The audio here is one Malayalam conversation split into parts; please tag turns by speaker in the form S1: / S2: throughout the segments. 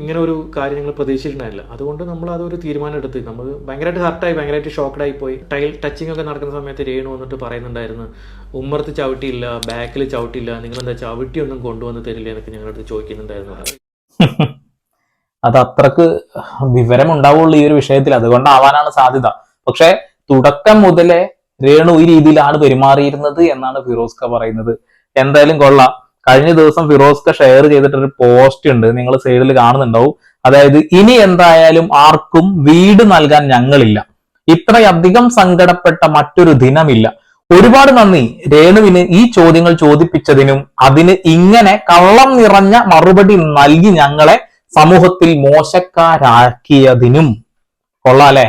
S1: ഇങ്ങനെ ഒരു കാര്യം ഞങ്ങൾ പ്രതീക്ഷിച്ചിട്ടുണ്ടായില്ല അതുകൊണ്ട് നമ്മൾ അതൊരു തീരുമാനം എടുത്ത് നമ്മൾ ഭയങ്കരമായിട്ട് ഹർട്ടായി ഭയങ്കരമായിട്ട് ഷോക്കഡായി പോയി. ടൈൽ ടച്ചിങ് ഒക്കെ നടക്കുന്ന സമയത്ത് രേണു വന്നിട്ട് പറയുന്നുണ്ടായിരുന്നു ഉമ്മർത്ത് ചവിട്ടിയില്ല ബാക്കിൽ ചവിട്ടിയില്ല നിങ്ങൾ എന്താ ചവിട്ടിയൊന്നും കൊണ്ടുവന്ന് തരില്ല എന്നൊക്കെ ഞങ്ങളുടെ അടുത്ത് ചോദിക്കുന്നുണ്ടായിരുന്നു.
S2: അത് അത്രയ്ക്ക് വിവരം ഉണ്ടാവുള്ളൂ ഈ ഒരു വിഷയത്തിൽ. അതുകൊണ്ടാവാനാണ് സാധ്യത. പക്ഷെ തുടക്കം മുതലേ രേണു ഈ രീതിയിലാണ് പെരുമാറിയിരുന്നത് എന്നാണ് ഫിറോസ്ക പറയുന്നത്. എന്തായാലും കൊള്ളാം. കഴിഞ്ഞ ദിവസം ഫിറോസ്ക ഷെയർ ചെയ്തിട്ടൊരു പോസ്റ്റ് ഉണ്ട്. നിങ്ങൾ സൈഡിൽ കാണുന്നുണ്ടാവും. അതായത് ഇനി എന്തായാലും ആർക്കും വീട് നൽകാൻ ഞങ്ങളില്ല. ഇത്രയധികം സങ്കടപ്പെട്ട മറ്റൊരു ദിനമില്ല. ഒരുപാട് നന്ദി. രേണുവിന് ഈ ചോദ്യങ്ങൾ ചോദിപ്പിച്ചതിനും അതിന് ഇങ്ങനെ കള്ളം നിറഞ്ഞ മറുപടി നൽകി ഞങ്ങളെ സമൂഹത്തിൽ മോശക്കാരാക്കിയതിനും. കൊള്ളാം അല്ലെ?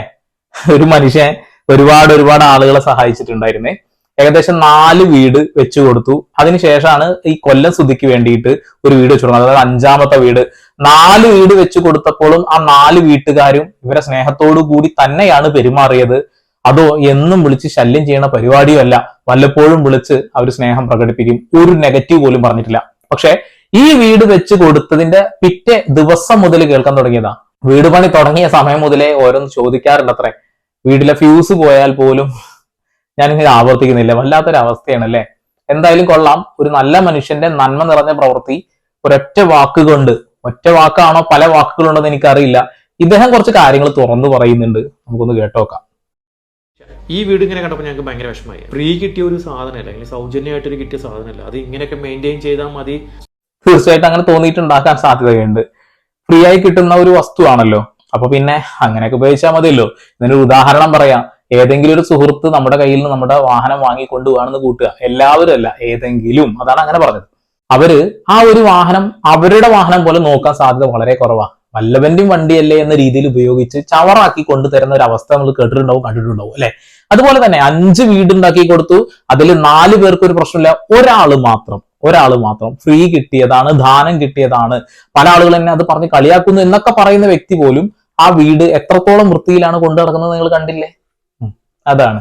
S2: ഒരു മനുഷ്യൻ ഒരുപാട് ഒരുപാട് ആളുകളെ സഹായിച്ചിട്ടുണ്ടായിരുന്നേ. ഏകദേശം നാല് വീട് വെച്ചു കൊടുത്തു. അതിനുശേഷമാണ് ഈ കൊല്ലം സ്തുതിക്ക് വേണ്ടിയിട്ട് ഒരു വീട് വെച്ചു കൊടുക്കുന്നത്. അതായത് അഞ്ചാമത്തെ വീട്. നാല് വീട് വെച്ചു കൊടുത്തപ്പോഴും ആ നാല് വീട്ടുകാരും ഇവരെ സ്നേഹത്തോടു കൂടി തന്നെയാണ് പെരുമാറിയത്. അതോ എന്നും വിളിച്ച് ശല്യം ചെയ്യണ പരിപാടിയല്ല വല്ലപ്പോഴും വിളിച്ച് അവർ സ്നേഹം പ്രകടിപ്പിക്കും. ഒരു നെഗറ്റീവ് പോലും പറഞ്ഞിട്ടില്ല. പക്ഷെ ഈ വീട് വെച്ച് കൊടുത്തതിന്റെ പിറ്റേ ദിവസം മുതൽ കേൾക്കാൻ തുടങ്ങിയതാ. വീട് പണി തുടങ്ങിയ സമയം മുതലേ ഓരോന്ന് ചോദിക്കാറുണ്ട് അത്രേ വീട്ടിലെ ഫ്യൂസ് പോയാൽ പോലും ഞാനിങ്ങനെ ആവർത്തിക്കുന്നില്ല. വല്ലാത്തൊരു അവസ്ഥയാണ് അല്ലെ എന്തായാലും കൊള്ളാം. ഒരു നല്ല മനുഷ്യന്റെ നന്മ നിറഞ്ഞ പ്രവൃത്തി. ഒരൊറ്റ വാക്കുകൊണ്ട് ഒറ്റ വാക്കാണോ പല വാക്കുകളുണ്ടെന്ന് എനിക്കറിയില്ല. ഇദ്ദേഹം കുറച്ച് കാര്യങ്ങൾ തുറന്നു പറയുന്നുണ്ട്. നമുക്കൊന്ന് കേട്ടോക്കാം.
S1: ഈ വീട് ഇങ്ങനെ കണ്ടപ്പോൾ ഞങ്ങൾക്ക് ഭയങ്കര വിഷമമായി. ഫ്രീ കിട്ടിയ ഒരു സാധനമല്ല. അല്ലെങ്കിൽ സൗജന്യമായിട്ടൊരു കിട്ടിയ സാധനമല്ല. അത് ഇങ്ങനെയൊക്കെ മെയിന്റെയിൻ ചെയ്താൽ മതി.
S2: തീർച്ചയായിട്ടും അങ്ങനെ തോന്നിയിട്ടുണ്ടാക്കാൻ സാധ്യതയുണ്ട്. ഫ്രീ ആയി കിട്ടുന്ന ഒരു വസ്തുവാണല്ലോ അപ്പൊ പിന്നെ അങ്ങനെയൊക്കെ ഉപയോഗിച്ചാൽ മതിയല്ലോ. ഇതിനൊരു ഉദാഹരണം പറയാം. ഏതെങ്കിലും ഒരു സുഹൃത്ത് നമ്മുടെ കയ്യിൽ നിന്ന് നമ്മുടെ വാഹനം വാങ്ങി പോകാണെന്ന് കൂട്ടുക. എല്ലാവരും അല്ല ഏതെങ്കിലും. അതാണ് അങ്ങനെ പറഞ്ഞത്. അവർ ആ ഒരു വാഹനം അവരുടെ വാഹനം പോലെ നോക്കാൻ സാധ്യത വളരെ കുറവാ. വല്ലവന്റെയും വണ്ടിയല്ലേ എന്ന രീതിയിൽ ഉപയോഗിച്ച് ചവറാക്കി കൊണ്ടുതരുന്ന ഒരു അവസ്ഥ നമ്മൾ കേട്ടിട്ടുണ്ടാവും കണ്ടിട്ടുണ്ടാവും അല്ലെ? അതുപോലെ തന്നെ അഞ്ച് വീടുണ്ടാക്കി കൊടുത്തു. അതിൽ നാല് പേർക്ക് ഒരു പ്രശ്നമില്ല. ഒരാൾ മാത്രം ഒരാൾ മാത്രം ഫ്രീ കിട്ടിയതാണ് ദാനം കിട്ടിയതാണ്. പല ആളുകൾ തന്നെ അത് പറഞ്ഞ് കളിയാക്കുന്നു എന്നൊക്കെ പറയുന്ന വ്യക്തി പോലും ആ വീട് എത്രത്തോളം വൃത്തിയിലാണ് കൊണ്ടു നടക്കുന്നത് നിങ്ങൾ കണ്ടില്ലേ? അതാണ്.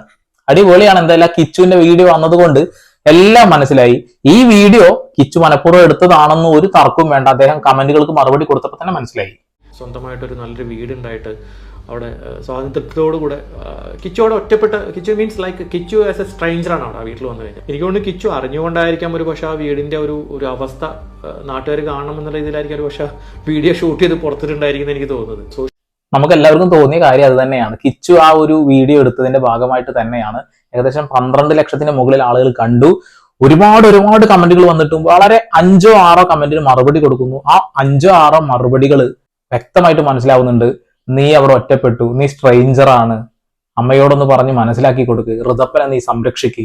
S2: അടിപൊളിയാണ് എന്തായാലും ആ കിച്ചുവിന്റെ വീഡിയോ വന്നതുകൊണ്ട് എല്ലാം മനസ്സിലായി. ഈ വീഡിയോ കിച്ചു മനഃപൂർവം എടുത്തതാണെന്ന് ഒരു തർക്കവും വേണ്ട. അദ്ദേഹം കമന്റുകൾക്ക് മറുപടി കൊടുത്തപ്പോൾ തന്നെ മനസ്സിലായി.
S1: സ്വന്തമായിട്ടൊരു നല്ലൊരു വീടുണ്ടായിട്ട് അവിടെ സ്വാതന്ത്ര്യത്തോടുകൂടെ സ്വാതന്ത്ര്യത്തോടു കൂടെ ഏഹ്, കിച്ചു ഒറ്റപ്പെട്ട Kichu means like Kichu as a സ്ട്രേഞ്ചറാണ് അവിടെ ആ വീട്ടിൽ വന്നു കഴിഞ്ഞാൽ എനിക്ക് കിച്ചു അറിഞ്ഞുകൊണ്ടായിരിക്കാം ഒരു പക്ഷേ ആ വീടിന്റെ ഒരു ഒരു അവസ്ഥ നാട്ടുകാർ കാണണം എന്നുള്ള രീതിയിലായിരിക്കും ഒരു പക്ഷേ വീഡിയോ ഷൂട്ട് ചെയ്ത് പുറത്തിട്ടുണ്ടായിരിക്കും എനിക്ക് തോന്നുന്നത്.
S2: നമുക്ക് എല്ലാവർക്കും തോന്നിയ കാര്യം അത് തന്നെയാണ്. കിച്ചു ആ ഒരു വീഡിയോ എടുത്തതിന്റെ ഭാഗമായിട്ട് തന്നെയാണ്. ഏകദേശം പന്ത്രണ്ട് ലക്ഷത്തിന് മുകളിൽ ആളുകൾ കണ്ടു. ഒരുപാട് ഒരുപാട് കമന്റുകൾ വന്നിട്ടും വളരെ അഞ്ചോ ആറോ കമന്റിന് മറുപടി കൊടുക്കുന്നു. ആ അഞ്ചോ ആറോ മറുപടികൾ വ്യക്തമായിട്ട് മനസ്സിലാവുന്നുണ്ട്. നീ അവിടെ ഒറ്റപ്പെട്ടു. നീ സ്ട്രെയിഞ്ചറാണ് അമ്മയോടൊന്ന് പറഞ്ഞ് മനസ്സിലാക്കി കൊടുക്ക്. ഋതപ്പനെ നീ സംരക്ഷിക്ക്.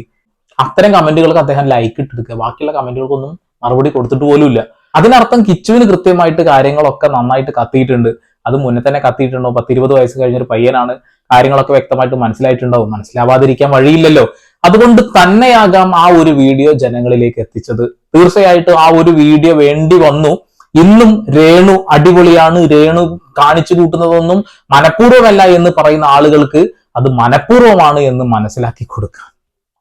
S2: അത്തരം കമന്റുകൾക്ക് അദ്ദേഹം ലൈക്ക് ഇട്ടെടുക്കുക ബാക്കിയുള്ള കമന്റുകൾക്കൊന്നും മറുപടി കൊടുത്തിട്ട് പോലുമില്ല. അതിനർത്ഥം കിച്ചുവിന് കൃത്യമായിട്ട് കാര്യങ്ങളൊക്കെ നന്നായിട്ട് കത്തിയിട്ടുണ്ട്. അത് മുന്നേ തന്നെ കത്തിയിട്ടുണ്ടോ പത്തിരുപത് വയസ്സ് കഴിഞ്ഞൊരു പയ്യനാണ് കാര്യങ്ങളൊക്കെ വ്യക്തമായിട്ട് മനസ്സിലായിട്ടുണ്ടാവും. മനസ്സിലാവാതിരിക്കാൻ വഴിയില്ലല്ലോ. അതുകൊണ്ട് തന്നെയാകാം ആ ഒരു വീഡിയോ ജനങ്ങളിലേക്ക് എത്തിച്ചത്. തീർച്ചയായിട്ടും ആ ഒരു വീഡിയോ വേണ്ടി വന്നു. ഇന്നും രേണു അടിപൊളിയാണ്. രേണു കാണിച്ചു കൂട്ടുന്നതൊന്നും മനഃപൂർവമല്ല എന്ന് പറയുന്ന ആളുകൾക്ക് അത് മനഃപൂർവമാണ് എന്ന് മനസ്സിലാക്കി കൊടുക്കുക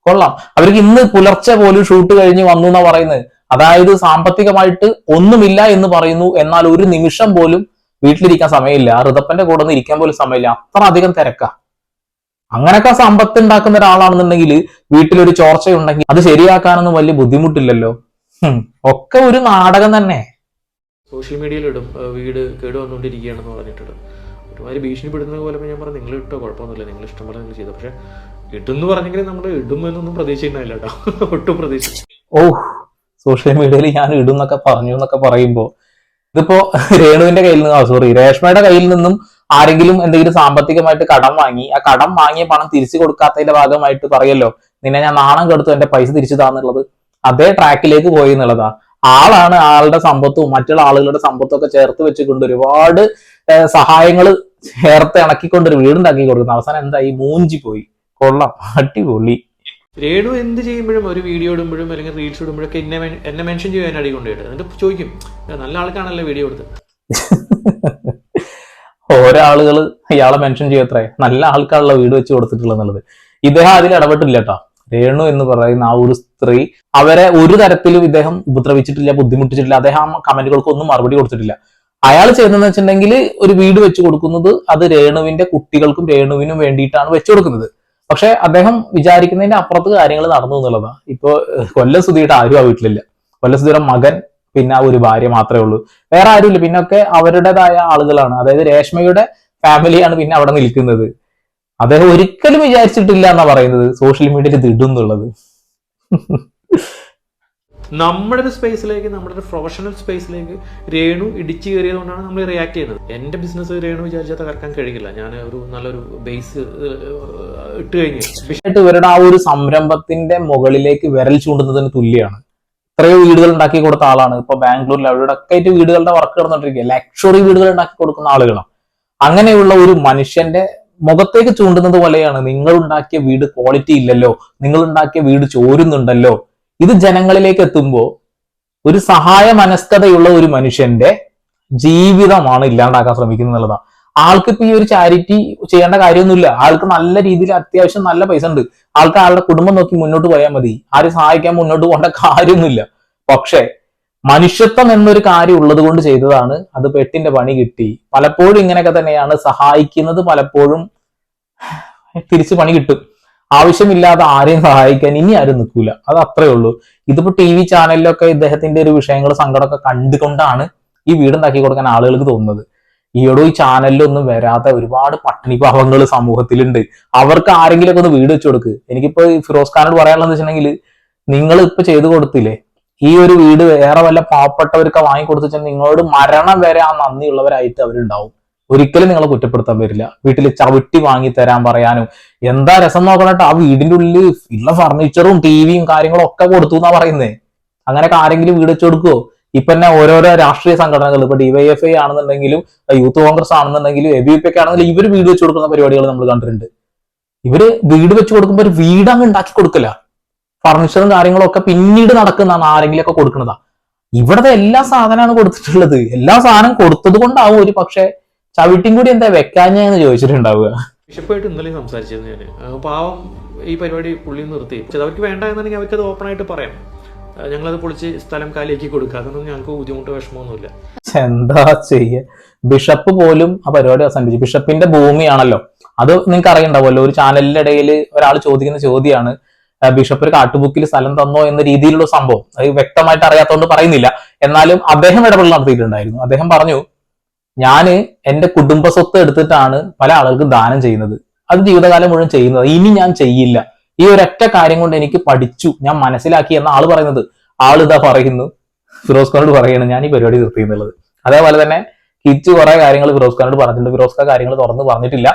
S2: കൊള്ളാം. അവർക്ക് ഇന്ന് പുലർച്ചെ പോലും ഷൂട്ട് കഴിഞ്ഞ് വന്നു എന്നാ പറയുന്നത്. അതായത് സാമ്പത്തികമായിട്ട് ഒന്നുമില്ല എന്ന് പറയുന്നു. എന്നാൽ ഒരു നിമിഷം പോലും വീട്ടിലിരിക്കാൻ സമയമില്ല ഋതപ്പന്റെ കൂടെ ഒന്നും ഇരിക്കാൻ പോലും സമയമില്ല അത്ര അധികം തിരക്ക. അങ്ങനെയൊക്കെ സമ്പത്ത് ഉണ്ടാക്കുന്ന ഒരാളാണെന്നുണ്ടെങ്കിൽ വീട്ടിലൊരു ചോർച്ചയുണ്ടെങ്കിൽ അത് ശരിയാക്കാനൊന്നും വലിയ ബുദ്ധിമുട്ടില്ലല്ലോ. ഒക്കെ ഒരു നാടകം തന്നെ.
S1: സോഷ്യൽ മീഡിയയിലിടും വീട് കേട് വന്നുകൊണ്ടിരിക്കുകയാണെന്ന് പറഞ്ഞിട്ടിടും ഒരുമാതിരി ഭീഷണിപ്പെടുന്ന പോലെ ഞാൻ പറഞ്ഞു നിങ്ങൾ ഇട്ടോ കുഴപ്പമൊന്നുമില്ല നിങ്ങൾ ഇഷ്ടം പോലെ നിങ്ങൾ ചെയ്തു. പക്ഷെ ഇടുന്ന് പറഞ്ഞെങ്കിൽ നമ്മൾ ഇടും എന്നൊന്നും പ്രതീക്ഷിക്കുന്നില്ല കേട്ടോ. ഒട്ടും പ്രതീക്ഷ
S2: ഓ സോഷ്യൽ മീഡിയയിൽ ഞാൻ ഇടും എന്നൊക്കെ പറഞ്ഞു എന്നൊക്കെ പറയുമ്പോ ഇതിപ്പോ രേണുവിന്റെ കയ്യിൽ നിന്ന് സോറി രേഷ്മയുടെ കയ്യിൽ നിന്നും ആരെങ്കിലും എന്തെങ്കിലും സാമ്പത്തികമായിട്ട് കടം വാങ്ങി ആ കടം വാങ്ങിയ പണം തിരിച്ചു കൊടുക്കാത്തതിന്റെ ഭാഗമായിട്ട് പറയല്ലോ നിന്നെ ഞാൻ നാണം കെടുത്തു എന്റെ പൈസ തിരിച്ചു താന്നുള്ളത്. അതേ ട്രാക്കിലേക്ക് പോയി എന്നുള്ളതാ. ആളാണ് ആളുടെ സമ്പത്തും മറ്റുള്ള ആളുകളുടെ സമ്പത്തും ഒക്കെ ചേർത്ത് വെച്ചുകൊണ്ട് ഒരുപാട് സഹായങ്ങൾ ചേർത്ത് ഇണക്കിക്കൊണ്ട് ഒരു വീടുണ്ടാക്കി കൊടുക്കുന്നത് അവസാനം എന്തായി? മൂഞ്ചി പോയി. കൊള്ളാം. അടിപൊളി.
S1: രേണു എന്ത് ചെയ്യുമ്പോഴും ഒരു വീഡിയോ ഇടുമ്പോഴും അല്ലെങ്കിൽ റീൽസ് ഇടുമ്പോഴൊക്കെ എന്നെ എന്നെ മെൻഷൻ ചെയ്യാൻ അടി കൊണ്ടുപോയിട്ട് എന്നിട്ട് ചോദിക്കും നല്ല ആൾക്കാണല്ലോ വീഡിയോ എടുത്ത്.
S2: ഓരോ ആളുകൾ ഇയാളെ മെൻഷൻ ചെയ്യത്രേ നല്ല ആൾക്കാരുള്ള വീട് വെച്ച് കൊടുത്തിട്ടുള്ളത് ഇദ്ദേഹം അതിൽ ഇടപെട്ടില്ല കേട്ടോ രേണു എന്ന് പറയുന്ന ആ ഒരു സ്ത്രീ അവരെ ഒരു തരത്തിലും ഇദ്ദേഹം ഉപദ്രവിച്ചിട്ടില്ല ബുദ്ധിമുട്ടിച്ചിട്ടില്ല. അദ്ദേഹം ആ കമന്റുകൾക്ക് ഒന്നും മറുപടി കൊടുത്തിട്ടില്ല. അയാൾ ചെയ്യുന്നതെന്ന് വെച്ചിട്ടുണ്ടെങ്കിൽ ഒരു വീട് വെച്ച് കൊടുക്കുന്നത് അത് രേണുവിന്റെ കുട്ടികൾക്കും രേണുവിനും വേണ്ടിയിട്ടാണ് വെച്ചു കൊടുക്കുന്നത്. പക്ഷെ അദ്ദേഹം വിചാരിക്കുന്നതിന്റെ അപ്പുറത്ത് കാര്യങ്ങൾ നടന്നു എന്നുള്ളതാണ് ഇപ്പൊ കൊല്ലം സുധിയുടെ ആരും ആ വീട്ടിലില്ല. കൊല്ലം സുധിയുടെ മകൻ പിന്നെ ഒരു ഭാര്യ മാത്രമേ ഉള്ളൂ. വേറെ ആരുമില്ല. പിന്നെ ഒക്കെ അവരുടേതായ ആളുകളാണ്. അതായത് രേഷ്മയുടെ ഫാമിലിയാണ് പിന്നെ അവിടെ നിൽക്കുന്നത്. അദ്ദേഹം ഒരിക്കലും വിചാരിച്ചിട്ടില്ല എന്നാ പറയുന്നത്. സോഷ്യൽ മീഡിയയിൽ ഇത് എന്നുള്ളത്.
S1: നമ്മുടെ ഒരു സ്പേസിലേക്ക് നമ്മുടെ ഒരു പ്രൊഫഷണൽ സ്പേസിലേക്ക് രേണു ഇടിച്ചു കയറിയത് കൊണ്ടാണ് നമ്മൾ റിയാക്ട് ചെയ്യുന്നത്. എന്റെ ബിസിനസ് രേണു വിചാരിച്ചാൽ തകർക്കാൻ കഴിയില്ല. ഞാൻ ഒരു നല്ലൊരു ബേസ് ഇട്ട് കഴിഞ്ഞു.
S2: ആയിട്ട് ഇവരുടെ ആ ഒരു സംരംഭത്തിന്റെ മുകളിലേക്ക് വിരൽ ചൂണ്ടുന്നതിന് തുല്യമാണ് എത്രയോ വീടുകൾ ഉണ്ടാക്കി കൊടുത്ത ആളാണ്. ഇപ്പൊ ബാംഗ്ലൂരിൽ അവരുടെ ഒക്കെ ആയിട്ട് വീടുകളുടെ വർക്ക് നടന്നിട്ടിരിക്കുക ലക്ഷറി വീടുകൾ ഉണ്ടാക്കി കൊടുക്കുന്ന ആളുകളാണ്. അങ്ങനെയുള്ള ഒരു മനുഷ്യന്റെ മുഖത്തേക്ക് ചൂണ്ടുന്നത് പോലെയാണ്. നിങ്ങൾ ഉണ്ടാക്കിയ വീട് ക്വാളിറ്റി ഇല്ലല്ലോ. നിങ്ങൾ ഉണ്ടാക്കിയ വീട് ചോരുന്നുണ്ടല്ലോ. ഇത് ജനങ്ങളിലേക്ക് എത്തുമ്പോൾ ഒരു സഹായ മനസ്കതയുള്ള ഒരു മനുഷ്യന്റെ ജീവിതമാണ് ഇല്ലാണ്ടാക്കാൻ ശ്രമിക്കുന്നത് എന്നുള്ളതാണ്. ആൾക്ക് ഇപ്പൊ ഈ ഒരു ചാരിറ്റി ചെയ്യേണ്ട കാര്യമൊന്നുമില്ല. ആൾക്ക് നല്ല രീതിയിൽ അത്യാവശ്യം നല്ല പൈസ ഉണ്ട്. ആൾക്ക് ആളുടെ കുടുംബം നോക്കി മുന്നോട്ട് പോയാൽ മതി. ആരും സഹായിക്കാൻ മുന്നോട്ട് പോകേണ്ട കാര്യമൊന്നുമില്ല. പക്ഷേ മനുഷ്യത്വം എന്നൊരു കാര്യം ഉള്ളത് കൊണ്ട് ചെയ്തതാണ് അത് പെട്ടിന്റെ പണി കിട്ടി. പലപ്പോഴും ഇങ്ങനെയൊക്കെ തന്നെയാണ് സഹായിക്കുന്നത്. പലപ്പോഴും തിരിച്ച് പണി കിട്ടും. ആവശ്യമില്ലാതെ ആരെയും സഹായിക്കാൻ ഇനി ആരും നിൽക്കൂല. അത് അത്രേ ഉള്ളൂ. ഇതിപ്പോ ടി വി ചാനലിലൊക്കെ ഇദ്ദേഹത്തിന്റെ ഒരു വിഷയങ്ങൾ സങ്കടമൊക്കെ കണ്ടുകൊണ്ടാണ് ഈ വീടുണ്ടാക്കി കൊടുക്കാൻ ആളുകൾക്ക് തോന്നുന്നത്. ഈയോടോ ഈ ചാനലിലൊന്നും വരാത്ത ഒരുപാട് പട്ടിണി പാവങ്ങൾ സമൂഹത്തിലുണ്ട്. അവർക്ക് ആരെങ്കിലും ഒക്കെ ഒന്ന് വീട് വെച്ചു കൊടുക്ക്. എനിക്കിപ്പോ ഫിറോസ് ഖാനോട് പറയാനുള്ളത് വെച്ചിട്ടുണ്ടെങ്കിൽ നിങ്ങൾ ഇപ്പൊ ചെയ്തു കൊടുത്തില്ലേ? ഈ ഒരു വീട് വേറെ വല്ല പാവപ്പെട്ടവർക്ക് വാങ്ങിക്കൊടുത്തു നിങ്ങളോട് മരണം വരെ ആ നന്ദിയുള്ളവരായിട്ട് അവരുണ്ടാവും. ഒരിക്കലും നിങ്ങളെ കുറ്റപ്പെടുത്താൻ വരില്ല വീട്ടിൽ ചവിട്ടി വാങ്ങി തരാൻ പറയാനും എന്താ രസം നോക്കണട്ടോ ആ വീടിന്റെ ഉള്ളിൽ ഉള്ള ഫർണിച്ചറും ടിവിയും കാര്യങ്ങളും ഒക്കെ കൊടുത്തു എന്നാ പറയുന്നേ. അങ്ങനെ ആരെങ്കിലും വീട് വെച്ചു കൊടുക്കുവോ? ഇപ്പൊ തന്നെ ഓരോരോ രാഷ്ട്രീയ സംഘടനകൾ ഇപ്പൊ ഡിവൈഎഫ്ഐ ആണെന്നുണ്ടെങ്കിലും യൂത്ത് കോൺഗ്രസ് ആണെന്നുണ്ടെങ്കിലും എ ബി പി ഒക്കെ ആണെന്നുണ്ടെങ്കിലും ഇവർ വീട് വെച്ചു കൊടുക്കുന്ന പരിപാടികൾ നമ്മൾ കണ്ടിട്ടുണ്ട്. ഇവർ വീട് വെച്ച് കൊടുക്കുമ്പോൾ ഒരു വീട് അങ്ങ് ഉണ്ടാക്കി കൊടുക്കില്ല ഫർണിച്ചറും കാര്യങ്ങളും ഒക്കെ പിന്നീട് നടക്കുന്നതാണ് ആരെങ്കിലും ഒക്കെ കൊടുക്കുന്നതാ. ഇവിടത്തെ എല്ലാ സാധനമാണ് കൊടുത്തിട്ടുള്ളത്. എല്ലാ സാധനം കൊടുത്തത് കൊണ്ടാവും ഒരു പക്ഷെ ചവിട്ടിയും കൂടി എന്താ വെക്കാഞ്ഞെന്ന് ചോദിച്ചിട്ടുണ്ടാവുക?
S1: ബിഷപ്പായിട്ട് ഇന്നലെ സംസാരിച്ചിരുന്നു ഞാൻ പാവം ഈ പരിപാടി പുള്ളി നിർത്തി. പക്ഷെ അവർക്ക് വേണ്ട എന്നുണ്ടെങ്കിൽ അവർക്കത് ഓപ്പൺ ആയിട്ട് പറയാം. ഞങ്ങളത് പൊളിച്ച് സ്ഥലം കാലിയാക്കി കൊടുക്കുക. അതൊന്നും ഞങ്ങൾക്ക് ബുദ്ധിമുട്ട് വിഷമമൊന്നുമില്ല
S2: എന്താ ചെയ്യ? ബിഷപ്പ് പോലും ആ പരിപാടി അവസാനിപ്പിച്ചു. ബിഷപ്പിന്റെ ഭൂമിയാണല്ലോ. അത് നിങ്ങൾക്ക് അറിയണ്ടാവുമല്ലോ. ഒരു ചാനലിന്റെ ഇടയിൽ ഒരാൾ ചോദിക്കുന്ന ചോദ്യമാണ് ബിഷപ്പ് ഒരു കാട്ടുബുക്കിൽ സ്ഥലം തന്നോ എന്ന രീതിയിലുള്ള സംഭവം. അത് വ്യക്തമായിട്ട് അറിയാത്തതുകൊണ്ട് പറയുന്നില്ല. എന്നാലും അദ്ദേഹം ഇടപെടൽ നടത്തിയിട്ടുണ്ടായിരുന്നു. അദ്ദേഹം പറഞ്ഞു ഞാൻ എന്റെ കുടുംബ സ്വത്ത് എടുത്തിട്ടാണ് പല ആളുകൾക്ക് ദാനം ചെയ്യുന്നത്. അത് ജീവിതകാലം മുഴുവൻ ചെയ്യുന്നത്. ഇനി ഞാൻ ചെയ്യില്ല. ഈ ഒരൊറ്റ കാര്യം കൊണ്ട് എനിക്ക് പഠിച്ചു. ഞാൻ മനസ്സിലാക്കി എന്ന ആൾ പറയുന്നത്. ആൾ ഇതാ പറയുന്നു. ഫിറോസ് ഖാനോട് പറയാണ് ഞാൻ ഈ പരിപാടി നിർത്തി എന്നുള്ളത്. അതേപോലെ തന്നെ കിച്ചു കുറെ കാര്യങ്ങൾ ഫിറോസ് ഖാനോട് പറഞ്ഞിട്ടുണ്ട്. ഫിറോസ് ഖാൻ കാര്യങ്ങൾ തുറന്ന് പറഞ്ഞിട്ടില്ല.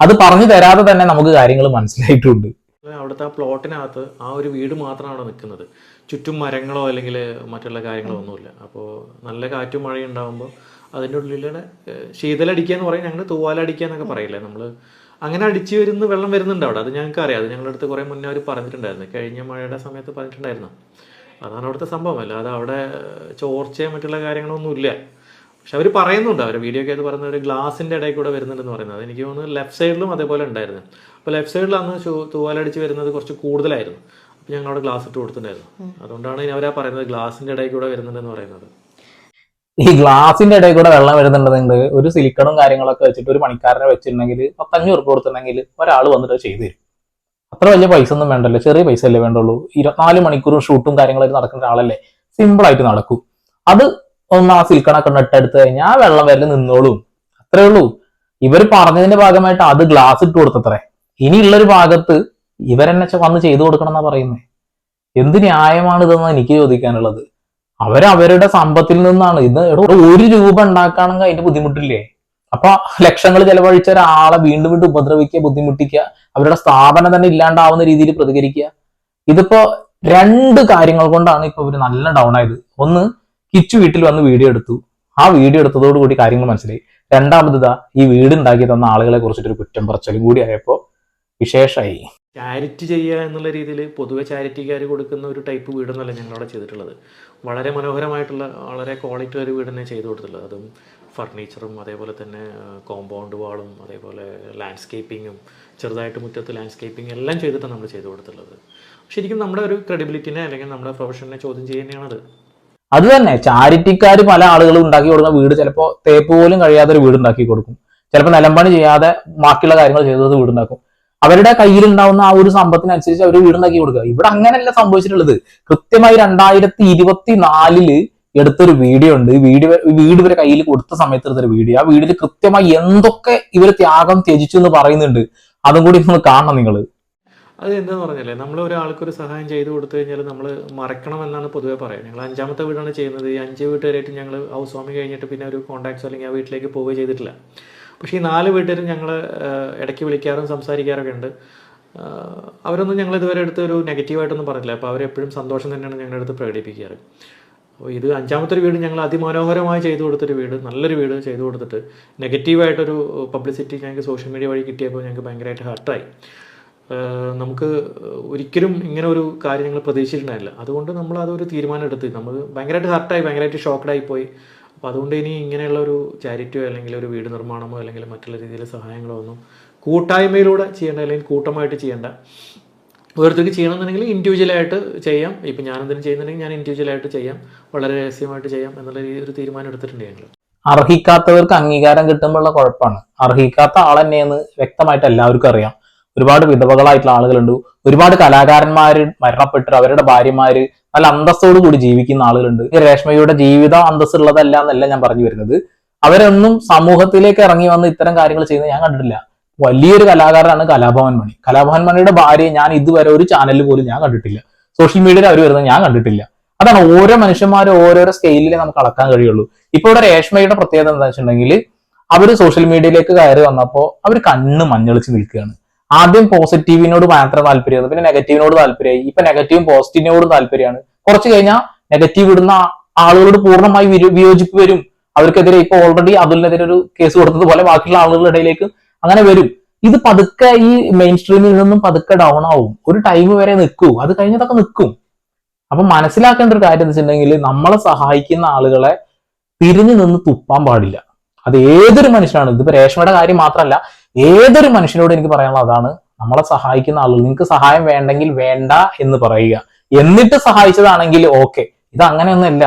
S2: അത് പറഞ്ഞു തരാതെ തന്നെ നമുക്ക് കാര്യങ്ങൾ മനസ്സിലായിട്ടുണ്ട്.
S1: അവിടുത്തെ ആ പ്ലോട്ടിനകത്ത് ആ ഒരു വീട് മാത്രമാണ് അവിടെ നിൽക്കുന്നത്. ചുറ്റും മരങ്ങളോ അല്ലെങ്കിൽ മറ്റുള്ള കാര്യങ്ങളോ ഒന്നുമില്ല. അപ്പോൾ നല്ല കാറ്റും മഴയും ഉണ്ടാകുമ്പോൾ അതിന്റെ ഉള്ളിലൂടെ ശീതലടിക്കുക എന്ന് പറയും. ഞങ്ങൾ തൂവാലടിക്കുക എന്നൊക്കെ പറയില്ലേ? നമ്മൾ അങ്ങനെ അടിച്ചു വരുന്ന വെള്ളം വരുന്നുണ്ട് അവിടെ. അത് ഞങ്ങൾക്ക് അറിയാം. അത് ഞങ്ങളുടെ അടുത്ത് കുറേ മുന്നേ അവർ പറഞ്ഞിട്ടുണ്ടായിരുന്നു. കഴിഞ്ഞ മഴയുടെ സമയത്ത് പറഞ്ഞിട്ടുണ്ടായിരുന്നു. അതാണ് അവിടുത്തെ സംഭവം. അത് അവിടെ ചോർച്ചയും മറ്റുള്ള കാര്യങ്ങളൊന്നും ഇല്ല. പക്ഷെ അവർ പറയുന്നുണ്ട്. അവർ വീഡിയോ ഒക്കെ ആയിട്ട് പറയുന്നത് ഒരു ഗ്ലാസിന്റെ ഇടയിൽ കൂടെ വരുന്നുണ്ടെന്ന് പറയുന്നത്. എനിക്ക് തോന്നുന്നു ലെഫ്റ്റ് സൈഡിലും അതേപോലെ ഉണ്ടായിരുന്നു. അപ്പോൾ ലെഫ്റ്റ് സൈഡിൽ അന്ന് തൂവാലടിച്ച് വരുന്നത് കുറച്ച് കൂടുതലായിരുന്നു. അപ്പോൾ ഞങ്ങൾ അവിടെ ഗ്ലാസ് ഇട്ട് കൊടുത്തിട്ടുണ്ടായിരുന്നു. അതുകൊണ്ടാണ് ഇനി അവരാ പറയുന്നത് ഗ്ലാസിന്റെ ഇടയിൽ കൂടെ വരുന്നുണ്ടെന്ന് പറയുന്നത്.
S2: ഈ ഗ്ലാസിന്റെ ഇടയിൽ കൂടെ വെള്ളം വരുന്നുണ്ടെന്നുണ്ട്. ഒരു സിലിക്കണും കാര്യങ്ങളൊക്കെ വെച്ചിട്ട് ഒരു പണിക്കാരനെ വെച്ചിട്ടുണ്ടെങ്കിൽ പത്തഞ്ഞൂറ് രൂപ കൊടുത്തിട്ടുണ്ടെങ്കിൽ ഒരാൾ വന്നിട്ട് അത് ചെയ്തു തരും. അത്ര വലിയ പൈസ ഒന്നും വേണ്ടല്ലോ. ചെറിയ പൈസ അല്ലേ വേണ്ടുള്ളൂ. ഇരുപത്തിനാല് മണിക്കൂറും ഷൂട്ടും കാര്യങ്ങളൊക്കെ നടക്കുന്ന ഒരാളല്ലേ? സിമ്പിൾ ആയിട്ട് നടക്കും. അത് ഒന്ന് ആ സിൽക്കണൊക്കെ ഇട്ടെടുത്ത് കഴിഞ്ഞാൽ ആ വെള്ളം വരൽ നിന്നോളും. അത്രേ ഉള്ളൂ. ഇവർ പറഞ്ഞതിന്റെ ഭാഗമായിട്ട് അത് ഗ്ലാസ് ഇട്ട് കൊടുത്തത്രേ. ഇനിയുള്ളൊരു ഭാഗത്ത് ഇവരെന്നെ വന്ന് ചെയ്തു കൊടുക്കണം എന്നാ പറയുന്നത് എന്ത് ന്യായമാണ് ഇതെന്ന് എനിക്ക് ചോദിക്കാനുള്ളത്? അവരവരുടെ സമ്പത്തിൽ നിന്നാണ്. ഇത് ഒരു രൂപ ഉണ്ടാക്കുകയാണെങ്കിൽ അതിന്റെ ബുദ്ധിമുട്ടില്ലേ? അപ്പൊ ലക്ഷങ്ങൾ ചെലവഴിച്ച ഒരാളെ വീണ്ടും വീണ്ടും ഉപദ്രവിക്കുക ബുദ്ധിമുട്ടിക്കുക അവരുടെ സ്ഥാപനം തന്നെ ഇല്ലാണ്ടാവുന്ന രീതിയിൽ പ്രതികരിക്കുക. ഇതിപ്പോ രണ്ട് കാര്യങ്ങൾ കൊണ്ടാണ് ഇപ്പൊ ഇവർ നല്ല ഡൗൺ ആയത്. ഒന്ന് കിച്ചു വീട്ടിൽ വന്ന് വീഡിയോ എടുത്തു. ആ വീഡിയോ എടുത്തതോടുകൂടി കാര്യങ്ങൾ മനസ്സിലായി. രണ്ടാമത് ഈ വീട് ഉണ്ടാക്കി തന്ന ആളുകളെ കുറിച്ചിട്ട് ഒരു കുറ്റം പറച്ചലും കൂടി ആയപ്പോ വിശേഷമായി
S1: ചാരിറ്റി ചെയ്യുക എന്നുള്ള രീതിയിൽ പൊതുവെ ചാരിറ്റിക്കാർ കൊടുക്കുന്ന ഒരു ടൈപ്പ് വീടൊന്നല്ല ഞങ്ങളവിടെ ചെയ്തിട്ടുള്ളത്. വളരെ മനോഹരമായിട്ടുള്ള വളരെ ക്വാളിറ്റി ഒരു വീട് തന്നെ ചെയ്തു കൊടുത്തിട്ടുള്ളത്. അതും ഫർണിച്ചറും അതേപോലെ തന്നെ കോമ്പൗണ്ട് വാളും അതേപോലെ ലാൻഡ്സ്കേപ്പിങ്ങും ചെറുതായിട്ട് മുറ്റത്ത് ലാൻഡ്സ്കേപ്പിംഗ് എല്ലാം ചെയ്തിട്ടാണ് നമ്മൾ ചെയ്തു കൊടുത്തിട്ടുള്ളത്. ശരിക്കും നമ്മുടെ ഒരു ക്രെഡിബിലിറ്റിനെ അല്ലെങ്കിൽ നമ്മുടെ പ്രൊഫഷനെ ചോദ്യം ചെയ്യുന്നതാണത്
S2: അത് തന്നെ ചാരിറ്റിക്കാർ പല ആളുകളും ഉണ്ടാക്കി കൊടുക്കുന്ന വീട് ചിലപ്പോൾ തേപ്പ് പോലും കഴിയാതെ ഒരു വീട് ഉണ്ടാക്കി കൊടുക്കും. ചിലപ്പോൾ നിലമ്പണി ചെയ്യാതെ ബാക്കിയുള്ള കാര്യങ്ങൾ ചെയ്തത് വീടുണ്ടാക്കും. അവരുടെ കയ്യിലുണ്ടാവുന്ന ആ ഒരു സമ്പത്തിനനുസരിച്ച് അവർ വീടുണ്ടാക്കി കൊടുക്കുക. ഇവിടെ അങ്ങനെയല്ല സംഭവിച്ചിട്ടുള്ളത്. കൃത്യമായി രണ്ടായിരത്തി ഇരുപത്തി നാലിൽ എടുത്തൊരു വീഡിയോ ഉണ്ട്. വീഡിയോ വീട് ഇവരെ കയ്യിൽ കൊടുത്ത സമയത്ത് എടുത്തൊരു വീഡിയോ ആ വീഡിയോയിൽ കൃത്യമായി എന്തൊക്കെ ഇവർ ത്യാഗം ത്യജിച്ചു എന്ന് പറയുന്നുണ്ട്. അതും കൂടി ഒന്ന് കാണണം നിങ്ങൾ
S1: അത് എന്താന്ന് പറഞ്ഞാലേ നമ്മൾ ഒരാൾക്ക് ഒരു സഹായം ചെയ്തു കൊടുത്തു കഴിഞ്ഞാൽ നമ്മൾ മറക്കണം എന്നാണ് പൊതുവെ പറയുന്നത് ഞങ്ങൾ അഞ്ചാമത്തെ വീടാണ് ചെയ്യുന്നത്. ഈ അഞ്ച് വീട്ടുകാരായിട്ട് ഞങ്ങൾ ഹൗസ് വാമിങ് കഴിഞ്ഞിട്ട് പിന്നെ ഒരു കോൺടാക്ട്സ് അല്ലെങ്കിൽ ആ വീട്ടിലേക്ക് പോവുകയോ ചെയ്തിട്ടില്ല. പക്ഷേ ഈ നാല് വീട്ടുകാരും ഞങ്ങൾ ഇടയ്ക്ക് വിളിക്കാറും സംസാരിക്കാറൊക്കെ ഉണ്ട്. അവരൊന്നും ഞങ്ങൾ ഇതുവരെ അടുത്ത് ഒരു നെഗറ്റീവായിട്ടൊന്നും പറഞ്ഞില്ല. അപ്പോൾ അവരെപ്പോഴും സന്തോഷം തന്നെയാണ് ഞങ്ങളുടെ അടുത്ത് പ്രകടിപ്പിക്കാറ്. അപ്പോൾ ഇത് അഞ്ചാമത്തെ ഒരു വീട് ഞങ്ങൾ അതിമനോഹരമായി ചെയ്തു കൊടുത്തൊരു വീട് നല്ലൊരു വീട് ചെയ്തു കൊടുത്തിട്ട് നെഗറ്റീവായിട്ടൊരു പബ്ലിസിറ്റി ഞങ്ങൾക്ക് സോഷ്യൽ മീഡിയ വഴി കിട്ടിയപ്പോൾ ഞങ്ങൾക്ക് ഭയങ്കരമായിട്ട് ഹർട്ടായി. നമുക്ക് ഒരിക്കലും ഇങ്ങനെ ഒരു കാര്യം ഞങ്ങൾ പ്രതീക്ഷിച്ചിട്ടുണ്ടായില്ല അതുകൊണ്ട് നമ്മൾ അതൊരു തീരുമാനം എടുത്ത് നമ്മൾ ഭയങ്കരമായിട്ട് ഹർട്ടായി ഭയങ്കരമായിട്ട് ഷോക്ക്ഡായി പോയി. അപ്പോൾ അതുകൊണ്ട് ഇനി ഇങ്ങനെയുള്ള ഒരു ചാരിറ്റിയോ അല്ലെങ്കിൽ ഒരു വീട് നിർമ്മാണമോ അല്ലെങ്കിൽ മറ്റുള്ള രീതിയിൽ സഹായങ്ങളോ ഒന്നും കൂട്ടായ്മയിലൂടെ ചെയ്യേണ്ട അല്ലെങ്കിൽ കൂട്ടമായിട്ട് ചെയ്യേണ്ട. ഓരോരുത്തർക്ക് ചെയ്യണമെന്നുണ്ടെങ്കിൽ ഇൻഡിവിജ്വലായിട്ട് ചെയ്യാം. ഇപ്പം ഞാനെന്തെങ്കിലും ചെയ്യുന്നുണ്ടെങ്കിൽ ഞാൻ ഇൻഡിവിജ്വലായിട്ട് ചെയ്യാം. വളരെ രഹസ്യമായിട്ട് ചെയ്യാം എന്നുള്ള ഒരു തീരുമാനം എടുത്തിട്ടുണ്ട് ഞങ്ങൾ
S2: അർഹിക്കാത്തവർക്ക് അംഗീകാരം കിട്ടുമ്പോഴുള്ള കുഴപ്പമാണ്. അർഹിക്കാത്ത ആൾ തന്നെയെന്ന് വ്യക്തമായിട്ട് എല്ലാവർക്കും അറിയാം. ഒരുപാട് വിധവകളായിട്ടുള്ള ആളുകളുണ്ട്. ഒരുപാട് കലാകാരന്മാർ മരണപ്പെട്ട്. അവരുടെ ഭാര്യമാര് നല്ല അന്തസ്സോട് കൂടി ജീവിക്കുന്ന ആളുകളുണ്ട്. രേഷ്മയുടെ ജീവിതം അന്തസ്സുള്ളതല്ല എന്നല്ല ഞാൻ പറഞ്ഞു വരുന്നത്. അവരൊന്നും സമൂഹത്തിലേക്ക് ഇറങ്ങി വന്ന് ഇത്തരം കാര്യങ്ങൾ ചെയ്യുന്നത് ഞാൻ കണ്ടിട്ടില്ല. വലിയൊരു കലാകാരനാണ് കലാഭവൻ മണി. കലാഭവൻ മണിയുടെ ഭാര്യ ഞാൻ ഇതുവരെ ഒരു ചാനലിൽ പോലും ഞാൻ കണ്ടിട്ടില്ല. സോഷ്യൽ മീഡിയയിൽ അവർ വരുന്നത് ഞാൻ കണ്ടിട്ടില്ല. അതാണ് ഓരോ മനുഷ്യന്മാരും ഓരോരോ സ്കെയിലിൽ നമുക്ക് അളക്കാൻ കഴിയുള്ളൂ. ഇപ്പൊ ഇവിടെ രേഷ്മയുടെ പ്രത്യേകത എന്താ വെച്ചിട്ടുണ്ടെങ്കിൽ അവർ സോഷ്യൽ മീഡിയയിലേക്ക് കയറി വന്നപ്പോൾ അവർ കണ്ണ് മഞ്ഞളിച്ച് നിൽക്കുകയാണ്. ആദ്യം പോസിറ്റീവിനോട് മാത്രം താല്പര്യമായിരുന്നു പിന്നെ നെഗറ്റീവിനോട് താല്പര്യമായി. ഇപ്പൊ നെഗറ്റീവും പോസിറ്റീവിനോടും താല്പര്യമാണ്. കുറച്ച് കഴിഞ്ഞാൽ നെഗറ്റീവ് ഇടുന്ന ആളുകളോട് പൂർണമായി വിയോജിപ്പ് വരും. അവർക്കെതിരെ ഇപ്പൊ ഓൾറെഡി അതുലിനെതിരെ ഒരു കേസ് കൊടുത്തതുപോലെ ബാക്കിയുള്ള ആളുകളുടെ ഇടയിലേക്ക് അങ്ങനെ വരും. ഇത് പതുക്കെ ഈ മെയിൻ സ്ട്രീമിൽ നിന്നും പതുക്കെ ഡൗൺ ആവും. ഒരു ടൈം വരെ നിൽക്കൂ. അത് കഴിഞ്ഞതൊക്കെ നിൽക്കും. അപ്പൊ മനസ്സിലാക്കേണ്ട ഒരു കാര്യം എന്ന് വെച്ചിട്ടുണ്ടെങ്കിൽ നമ്മളെ സഹായിക്കുന്ന ആളുകളെ തിരിഞ്ഞു നിന്ന് തുപ്പാൻ പാടില്ല. അത് ഏതൊരു മനുഷ്യനാണ്? ഇതിപ്പോ രേഷ്മയുടെ കാര്യം മാത്രമല്ല ഏതൊരു മനുഷ്യനോട് എനിക്ക് പറയാനുള്ള അതാണ് നമ്മളെ സഹായിക്കുന്ന ആളുകൾ. നിങ്ങൾക്ക് സഹായം വേണ്ടെങ്കിൽ വേണ്ട എന്ന് പറയുക. എന്നിട്ട് സഹായിച്ചതാണെങ്കിൽ ഓക്കെ ഇത് അങ്ങനെയൊന്നുമല്ല.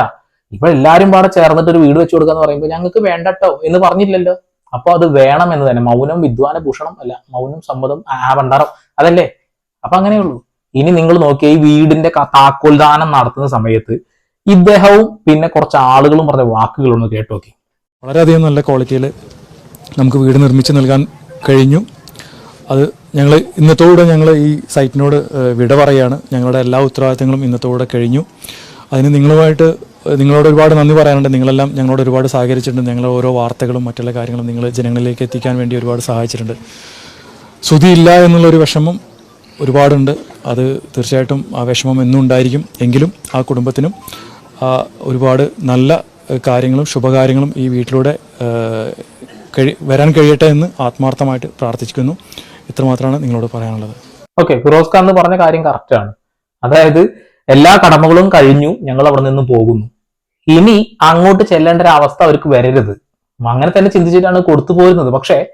S2: ഇപ്പൊ എല്ലാരും പാടെ ചേർന്നിട്ട് ഒരു വീട് വെച്ചു കൊടുക്കുക എന്ന് പറയുമ്പോൾ ഞങ്ങൾക്ക് വേണ്ടട്ടോ എന്ന് പറഞ്ഞില്ലല്ലോ. അപ്പൊ അത് വേണം എന്ന് തന്നെ. മൗനം വിദ്വാന ഭൂഷണം അല്ല. മൗനം സമ്മതം ആഭണ്ഡാരം അതല്ലേ? അപ്പൊ അങ്ങനെയുള്ളൂ ഇനി നിങ്ങൾ നോക്കിയ ഈ വീടിന്റെ താക്കോൽദാനം നടത്തുന്ന സമയത്ത് ഇദ്ദേഹവും പിന്നെ കുറച്ച് ആളുകളും പറഞ്ഞ വാക്കുകളൊന്ന് കേട്ടോക്കി.
S3: വളരെയധികം നല്ല ക്വാളിറ്റിയിൽ നമുക്ക് വീട് നിർമ്മിച്ച് നൽകാൻ കഴിഞ്ഞു. അത് ഞങ്ങൾ ഇന്നത്തോടെ ഞങ്ങൾ ഈ സൈറ്റിനോട് വിട പറയുകയാണ് ഞങ്ങളുടെ എല്ലാ ഉത്തരവാദിത്തങ്ങളും ഇന്നത്തോടെ കഴിഞ്ഞു. അതിന് നിങ്ങളുമായിട്ട് നിങ്ങളോട് ഒരുപാട് നന്ദി പറയാനുണ്ട്. നിങ്ങളെല്ലാം ഞങ്ങളോട് ഒരുപാട് സഹകരിച്ചിട്ടുണ്ട്. ഞങ്ങളെ ഓരോ വാർത്തകളും മറ്റുള്ള കാര്യങ്ങളും നിങ്ങൾ ജനങ്ങളിലേക്ക് എത്തിക്കാൻ വേണ്ടി ഒരുപാട് സഹായിച്ചിട്ടുണ്ട്. ശ്രുതിയില്ല എന്നുള്ളൊരു വിഷമം ഒരുപാടുണ്ട്. അത് തീർച്ചയായിട്ടും ആ വിഷമം എന്നും ഉണ്ടായിരിക്കും. എങ്കിലും ആ കുടുംബത്തിനും ഒരുപാട് നല്ല കാര്യങ്ങളും ശുഭകാര്യങ്ങളും ഈ വീട്ടിലൂടെ കഴി വരാൻ കഴിയട്ടെ എന്ന് ആത്മാർത്ഥമായിട്ട് പ്രാർത്ഥിക്കുന്നു ഇത്രമാത്രമാണ് നിങ്ങളോട് പറയാനുള്ളത്.
S2: ഓക്കെ ഫിറോസ് ഖാൻ എന്ന് പറഞ്ഞ കാര്യം കറക്റ്റ് ആണ്. അതായത് എല്ലാ കടമകളും കഴിഞ്ഞു ഞങ്ങൾ അവിടെ നിന്ന് പോകുന്നു. ഇനി അങ്ങോട്ട് ചെല്ലേണ്ട ഒരു അവസ്ഥ അവർക്ക് വരരുത്. അങ്ങനെ തന്നെ ചിന്തിച്ചിട്ടാണ് കൊടുത്തു പോരുന്നത്. പക്ഷേ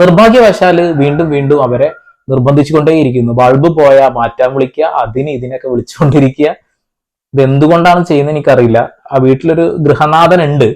S2: നിർഭാഗ്യവശാൽ വീണ്ടും വീണ്ടും അവരെ നിർബന്ധിച്ചുകൊണ്ടേയിരിക്കുന്നു. ബൾബ് പോയാ മാറ്റാൻ വിളിക്കുക അതിന് ഇതിനൊക്കെ വിളിച്ചുകൊണ്ടിരിക്കുക. ഇതെന്തുകൊണ്ടാണ് ചെയ്യുന്നത് എനിക്കറിയില്ല. ആ വീട്ടിലൊരു ഗൃഹനാഥൻ ഉണ്ട്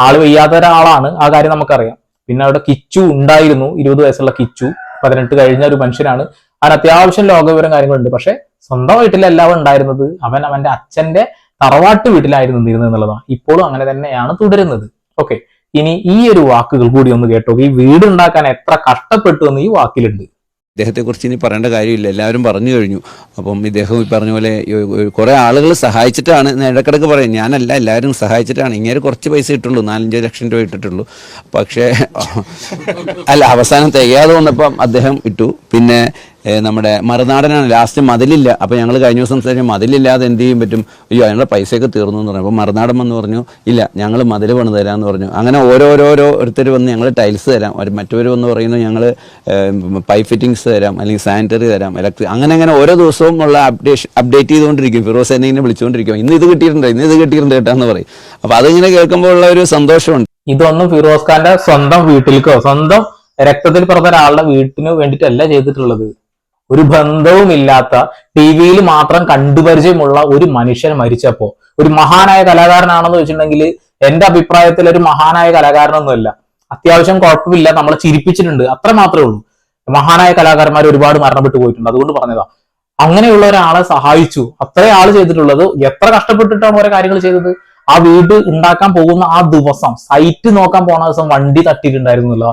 S2: ആൾ വയ്യാത്ത ഒരാളാണ് ആ കാര്യം നമുക്കറിയാം. പിന്നെ അവിടെ കിച്ചു ഉണ്ടായിരുന്നു ഇരുപത് വയസ്സുള്ള കിച്ചു. പതിനെട്ട് കഴിഞ്ഞ ഒരു മനുഷ്യനാണ്. അവൻ അത്യാവശ്യം ലോകവിവരം കാര്യങ്ങളുണ്ട്. പക്ഷെ സ്വന്തം വീട്ടിലല്ല ഉണ്ടായിരുന്നത് അവൻ അവന്റെ അച്ഛന്റെ തറവാട്ട് വീട്ടിലായിരുന്നു നിന്നിരുന്നത് എന്നുള്ളതാണ്. ഇപ്പോഴും അങ്ങനെ തന്നെയാണ് തുടരുന്നത്. ഓക്കെ ഇനി ഈ ഒരു വാക്കുകൾ കൂടി ഒന്ന് കേട്ടോ. ഈ വീട് ഉണ്ടാക്കാൻ എത്ര കഷ്ടപ്പെട്ടു എന്ന് ഈ വാക്കിലുണ്ട്.
S4: ഇദ്ദേഹത്തെക്കുറിച്ച് ഇനി പറയേണ്ട കാര്യമില്ല. എല്ലാവരും പറഞ്ഞു കഴിഞ്ഞു. അപ്പം ഇദ്ദേഹം ഈ പറഞ്ഞ പോലെ കുറേ ആളുകൾ സഹായിച്ചിട്ടാണ് ഇടക്കിടക്ക് പറയും. ഞാനല്ല എല്ലാവരും സഹായിച്ചിട്ടാണ്. ഇങ്ങനെ കുറച്ച് പൈസ ഇട്ടുള്ളൂ. നാലഞ്ച് ലക്ഷം രൂപ ഇട്ടിട്ടുള്ളൂ. പക്ഷേ അല്ല അവസാനം തികയാതെ വന്നപ്പം അദ്ദേഹം ഇട്ടു. പിന്നെ നമ്മുടെ മറുനാടനാണ്. ലാസ്റ്റ് മതിലില്ല. അപ്പോൾ ഞങ്ങൾ കഴിഞ്ഞ ദിവസം സംസാരിച്ചു മതിലില്ലാതെ എന്ത് ചെയ്യാൻ പറ്റും? അയ്യോ അതിനുള്ള പൈസയൊക്കെ തീർന്നു എന്ന് പറഞ്ഞു. അപ്പോൾ മറുനാടൻ വന്ന് പറഞ്ഞു ഇല്ല ഞങ്ങൾ മതിൽ പണിത് തരാമെന്ന് പറഞ്ഞു. അങ്ങനെ ഓരോരോരോ ഒരുത്തർ വന്ന് ഞങ്ങൾ ടൈൽസ് തരാം. ഒരു മറ്റവർ വന്ന് പറയുന്നു ഞങ്ങൾ പൈപ്പ് ഫിറ്റിങ്സ് തരാം അല്ലെങ്കിൽ സാനിറ്ററി തരാം ഇലക്ട്രിക് അങ്ങനെ അങ്ങനെ ഓരോ ദിവസവും ഉള്ള അപ്ഡേഷൻ അപ്ഡേറ്റ് ചെയ്തുകൊണ്ടിരിക്കും. ഫിറോസ് എന്നെ ഇങ്ങനെ വിളിച്ചുകൊണ്ടിരിക്കും. ഇന്ന് ഇത് കിട്ടിയിട്ടുണ്ട് ഇന്ന് ഇത് കിട്ടിയിട്ടുണ്ട് കേട്ടാന്ന് പറയും. അപ്പോൾ അതിങ്ങനെ കേൾക്കുമ്പോൾ ഉള്ള ഒരു സന്തോഷമുണ്ട്.
S2: ഇതൊന്നും ഫിറോസ് ഖാന്റെ സ്വന്തം വീട്ടിലേക്കോ സ്വന്തം രക്തത്തിൽ പറഞ്ഞ ഒരാളുടെ വീട്ടിന് വേണ്ടിയിട്ടല്ല ചെയ്തിട്ടുള്ളത്. ഒരു ബന്ധവുമില്ലാത്ത ടി വിയിൽ മാത്രം കണ്ടുപരിചയമുള്ള ഒരു മനുഷ്യൻ മരിച്ചപ്പോ. ഒരു മഹാനായ കലാകാരനാണെന്ന് വെച്ചിട്ടുണ്ടെങ്കിൽ എന്റെ അഭിപ്രായത്തിൽ ഒരു മഹാനായ കലാകാരനൊന്നുമല്ല. അത്യാവശ്യം കുഴപ്പമില്ല നമ്മളെ ചിരിപ്പിച്ചിട്ടുണ്ട്. അത്ര മാത്രമേ ഉള്ളൂ. മഹാനായ കലാകാരന്മാർ ഒരുപാട് മരണപ്പെട്ടു പോയിട്ടുണ്ട്. അതുകൊണ്ട് പറഞ്ഞതാ. അങ്ങനെയുള്ള ഒരാളെ സഹായിച്ചു. അത്രേ ആൾ ചെയ്തിട്ടുള്ളത്. എത്ര കഷ്ടപ്പെട്ടിട്ടാണ് ഓരോ കാര്യങ്ങൾ ചെയ്തത്? ആ വീട് ഉണ്ടാക്കാൻ പോകുന്ന ആ ദിവസം സൈറ്റ് നോക്കാൻ പോണ ദിവസം വണ്ടി തട്ടിയിട്ടുണ്ടായിരുന്നില്ല.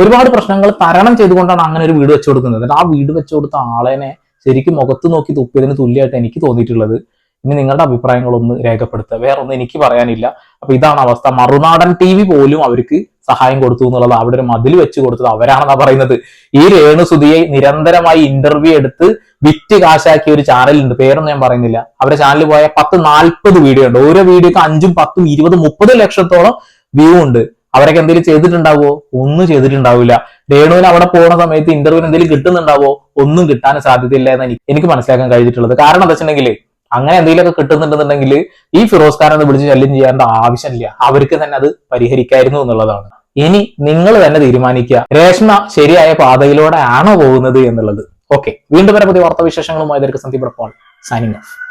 S2: ഒരുപാട് പ്രശ്നങ്ങൾ തരണം ചെയ്തുകൊണ്ടാണ് അങ്ങനെ ഒരു വീട് വെച്ചു കൊടുക്കുന്നത്. ആ വീട് വെച്ചു കൊടുത്ത ആളെനെ ശരിക്കും മുഖത്ത് നോക്കി തുപ്പിയതിന് തുല്യമായിട്ട് എനിക്ക് തോന്നിയിട്ടുള്ളത്. ഇനി നിങ്ങളുടെ അഭിപ്രായങ്ങളൊന്ന് രേഖപ്പെടുത്തുക. വേറെ ഒന്നും എനിക്ക് പറയാനില്ല. അപ്പൊ ഇതാണ് അവസ്ഥ. മറുനാടൻ ടി വി പോലും അവർക്ക് സഹായം കൊടുത്തു എന്നുള്ളത് അവിടെ ഒരു മതിൽ വെച്ച് കൊടുത്തത് അവരാണെന്നാ പറയുന്നത്. ഈ രേണുസുതിയെ നിരന്തരമായി ഇന്റർവ്യൂ എടുത്ത് വിറ്റ് കാശാക്കിയ ഒരു ചാനലുണ്ട് പേരൊന്നും ഞാൻ പറയുന്നില്ല. അവരുടെ ചാനലിൽ പോയ പത്ത് നാൽപ്പത് വീഡിയോ ഉണ്ട്. ഓരോ വീഡിയോക്ക് അഞ്ചും പത്തും ഇരുപതും മുപ്പത് ലക്ഷത്തോളം വ്യൂ ഉണ്ട്. അവരൊക്കെ എന്തെങ്കിലും ചെയ്തിട്ടുണ്ടാവോ? ഒന്നും ചെയ്തിട്ടുണ്ടാവില്ല. രേണുവിന് അവിടെ പോകുന്ന സമയത്ത് ഇന്റർവ്യൂവിന് എന്തെങ്കിലും കിട്ടുന്നുണ്ടാവോ? ഒന്നും കിട്ടാൻ സാധ്യതയില്ല എന്ന് എനിക്ക് മനസ്സിലാക്കാൻ കഴിഞ്ഞിട്ടുള്ളത്. കാരണം എന്താ വെച്ചിട്ടുണ്ടെങ്കിൽ അങ്ങനെ എന്തെങ്കിലുമൊക്കെ കിട്ടുന്നുണ്ടെന്നുണ്ടെങ്കിൽ ഈ ഫിറോസ് ഒന്ന് വിളിച്ച് ശല്യം ചെയ്യേണ്ട ആവശ്യമില്ല. അവർക്ക് തന്നെ അത് പരിഹരിക്കായിരുന്നു എന്നുള്ളതാണ്. ഇനി നിങ്ങൾ തന്നെ തീരുമാനിക്കുക. രേഷ്മ ശരിയായ പാതയിലൂടെ ആണോ പോകുന്നത് എന്നുള്ളത്. ഓക്കെ. വീണ്ടും വരെ പുതിയ വാർത്താവിശേഷങ്ങളുമായി സന്ദീപ് സൈനിങ് ഓഫ്